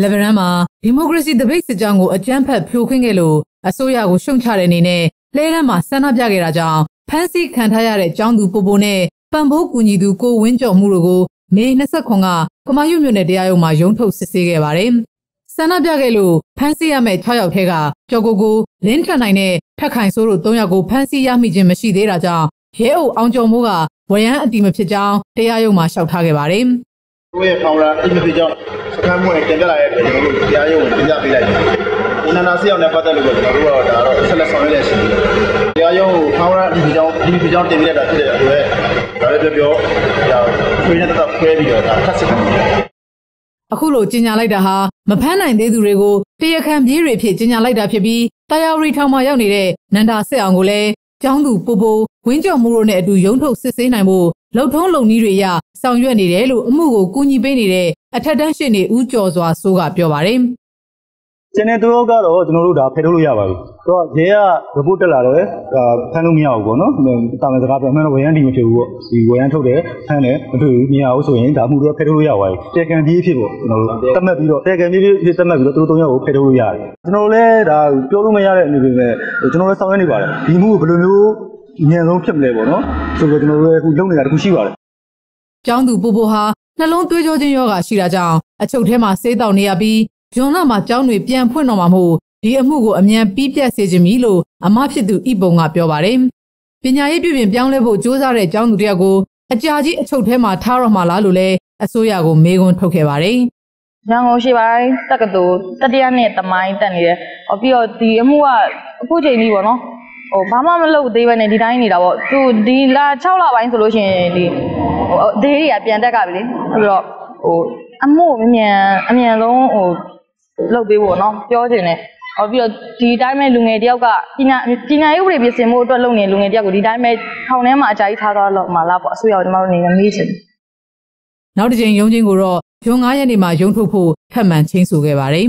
လက်ဗရန်မှာဒီမိုကရေစီတပိတ်စစ်ကြောင်းကိုအကြမ်းဖက်ဖြိုခွင်းခဲ့လို့အစိုးရကိုရှုံချတဲ့အနေနဲ့လဲရန်မှာဆန္ဒပြခဲ့တာကြောင့်ဖမ်းဆီးခံထားရတဲ့ចောင်းသူပိုပိုနဲ့ပံပိုးကူညီသူကိုဝင်းကျော်မှုတို့ကိုမေ29ကကမာရွမြို့နယ်တရားရုံးမှာရုံးထုတ်စစ်ဆေးခဲ့ပါတယ်။ဆန္ဒပြခဲ့လို့ဖမ်းဆီးရမယ့်6ယောက်ထဲကကျော်ကိုကိုလင်းထန်နိုင်နဲ့ဖက်ခိုင်ဆိုးတို့3ယောက်ကိုဖမ်းဆီးရမိခြင်းမရှိသေးတာကြောင့်ရဲအုပ်အောင်ကျော်မိုးကဝရမ်းအတိမဖြစ်ကြောင်းတရားရုံးမှာလျှောက်ထားခဲ့ပါတယ်။ တို့ရဲ့ဖောင်ရာအင်မတီကြောင့်စကမ်းမွေတင်ပြလာတဲ့ကျွန်တော်တို့တရားရုံးကိုတင်ပြပေးလိုက်တယ်။နန္ဒာစီအောင်နဲ့ပတ်သက်လို့ကျွန်တော်တို့ကတော့ဒါတော့ဆက်လက်ဆောင်ရွက်ရရှိတယ်။တရားရုံးကိုဖောင်ရာအင်မတီကြောင့်ဒီပီကြောင့်တင်ပြလိုက်တာဖြစ်တဲ့အတွက်ဒါလည်းပြောပြောဒါခွေးနဲ့တက်ခွဲပြီးတော့ဒါထပ်စစ်တယ်။အခုလိုကြီးညာလိုက်တာဟာမဖမ်းနိုင်သေးသူတွေကိုတရားခံပြေးတွေဖြစ်ကြီးညာလိုက်တာဖြစ်ပြီးတရားရီထောင်မှာရောက်နေတဲ့နန္ဒာစစ်အောင်ကိုလည်းကျောင်းသူပိုပိုဝင်းကျော်မှုတို့နဲ့အတူရုံးထုတ်စစ်ဆေးနိုင်ဖို့ လှုပ်ထုံးလုံနည်းတွေရဆောင်ရွက်နေတယ်လို့အမှုကိုကူညီပေးနေတဲ့အထက်တန်းရှင်နေဦးကျော်စွာစိုးကပြောပါတယ်ကျန်တဲ့သူတို့ကတော့ကျွန်တော်တို့ဒါဖယ်ထုတ်လို့ရပါပြီ။တော့ရဲက report တက်လာတယ်။အာဖမ်းလို့မရဘူးပေါ့နော်။တာမန်စကားပြောမှန်းတော့ဝရမ်းဒီမဖြစ်ဘူးပေါ့။ဒီဝရမ်းထုတ်တယ်ဖမ်းတယ်မတွေ့ဘူးမရဘူးဆိုရင်ဒါမှုတော့ဖယ်ထုတ်လို့ရပါပြီ။တေကန်ပြေးဖြစ်ပေါ့ကျွန်တော်တို့တတ်မှတ်ပြီးတော့တေကန်ပြေးဖြစ်တတ်မှတ်ပြီးတော့သူတို့၃ယောက်ကိုဖယ်ထုတ်လို့ရတယ်။ကျွန်တော်လည်းဒါပြောလို့မရတဲ့အနေနဲ့ကျွန်တော်လည်းဆောင်ရွက်နေပါတယ်။ဒီမှုကိုဘယ်လိုမျိုး အញ្ញံဆုံးဖြစ်မလဲပေါ့နော်။ဆိုတော့ကျွန်တော်တို့အခုလုပ်နေတာတခုရှိပါတယ်။ကျောင်းသူပူပူဟာနှလုံးသွေးကြောချင်းယောဂရှိတာကြောင့်အချုပ်ထဲမှာဆေးတောက်နေရပြီးဂျွန်လာမှာကျောင်းတွေပြန်ဖွင့်တော့မှာမို့ဒီအမှုကိုအမြန်ပြီးပြတ်စေချင်ပြီလို့အမဖြစ်သူဤပုံကပြောပါတယ်။ပညာရေးပြုပြင်ပြောင်းလဲဖို့စ조사တဲ့ကျောင်းသူတယောက်ကိုအကြာကြီးအချုပ်ထဲမှာထားတော့မှလားလို့လဲအစိုးရကိုမေးခွန်းထုတ်ခဲ့ပါတယ်။ရန်ကုန်ရှိပိုင်းတက္ကသိုလ်တတိယနှစ်တမိုင်းတက်နေတယ်။ပြီးတော့ဒီအမှုကအခုချိန်ကြီးပေါ့နော်။ ဟိုဘာမှမလုပ်သေးဘဲနဲ့ဒီတိုင်းနေတာပေါ့သူဒီလာ6လပိုင်းဆိုလို့ရှိရင်ဒီဟိုအသေးတွေကပြန်တက်ကပြီလေပြီးတော့ဟိုအမှုအမြန်အမြန်ဆုံးဟိုလုပ်ပေးဖို့နော်ပြောချင်တယ်ဟောပြီးတော့ဒီတိုင်းမဲ့လူငယ်တယောက်ကပညာပညာရေးဥပဒေပြင်ဆင်မှုအတွက်လုပ်နေလူငယ်တယောက်ကိုဒီတိုင်းမဲ့ထောင်ထဲမှာအကြာကြီးထားသွားတော့မှလားပေါ့အစိုးရကကျွန်တော်တို့နေနေမေးချင်နောက်တစ်ချိန်ရုံးချင်းကိုတော့ဂျွန်9ရက်နေ့မှာရုံးထုတ်ဖို့ထပ်မံချင်းဆိုခဲ့ပါတယ်